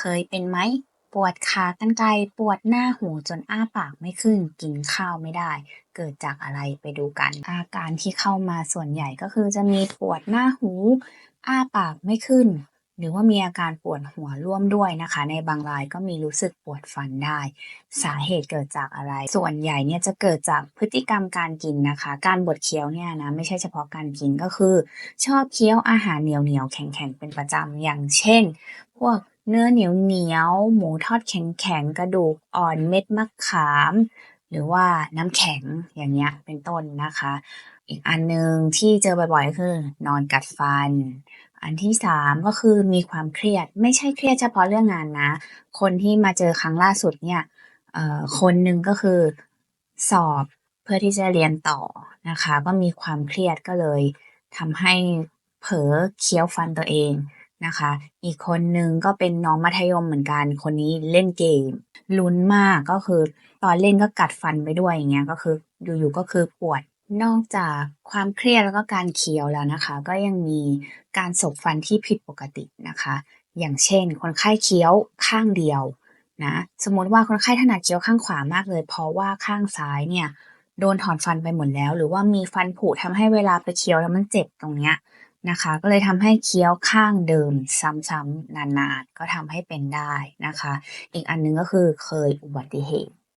เคยเป็นไหม ปวดขากรรไกร ปวดหน้าหูจนอ้าปากไม่ขึ้น กินข้าวไม่ได้ เกิดจากอะไรไปดูกัน อาการที่เข้ามาส่วนใหญ่ก็คือจะมีปวดหน้าหู อ้าปากไม่ขึ้น หรือว่ามีอาการปวดหัวร่วมด้วยนะคะ ในบางรายก็มีรู้สึกปวดฟันได้ สาเหตุเกิดจากอะไร ส่วนใหญ่เนี่ยจะเกิดจากพฤติกรรมการกินนะคะ การบดเคี้ยวเนี่ยนะไม่ใช่เฉพาะการกินก็คือ ชอบเคี้ยวอาหารเหนียวๆแข็งๆเป็นประจำอย่างเช่น พวก เนื้อเหนียวๆหนียว หมูทอดแข็งๆกระดูกอ่อนเม็ดมะขาม หรือว่าน้ำแข็งอย่างเงี้ยเป็นต้นนะคะ อีกอันหนึ่งที่เจอบ่อยๆก็คือ นอนกัดฟัน อันที่สามก็คือมีความเครียดไม่ใช่เครียดเฉพาะเรื่องงานนะ คนที่มาเจอครั้งล่าสุดเนี่ยคนหนึ่งก็คือสอบเพื่อที่จะเรียนต่อนะคะ ก็มีความเครียดก็เลยทำให้เผลอเคี้ยวฟันตัวเอง นะคะ อีกคนนึงก็เป็นน้องมัธยมเหมือนกัน คนนี้เล่นเกม ลุ้นมากก็คือตอนเล่นก็กัดฟันไปด้วยอย่างเงี้ยก็คืออยู่ๆก็คือปวดนอกจากความเครียดแล้วก็การเคี้ยวแล้วนะคะ ก็ยังมีการสบฟันที่ผิดปกตินะคะ อย่างเช่น คนไข้เคี้ยวข้างเดียวนะสมมติว่าคนไข้ถนัดเคี้ยวข้างขวามากเลย เพราะว่าข้างซ้ายเนี่ยโดนถอนฟันไปหมดแล้ว หรือว่ามีฟันผุทำให้เวลาไปเคี้ยวแล้วมันเจ็บตรงเนี้ย นะคะ ก็เลยทำให้เคี้ยวข้างเดิมซ้ำๆนานๆ ก็ทำให้เป็นได้นะคะ อีกอันหนึงก็คือเคยอุบัติเหตุ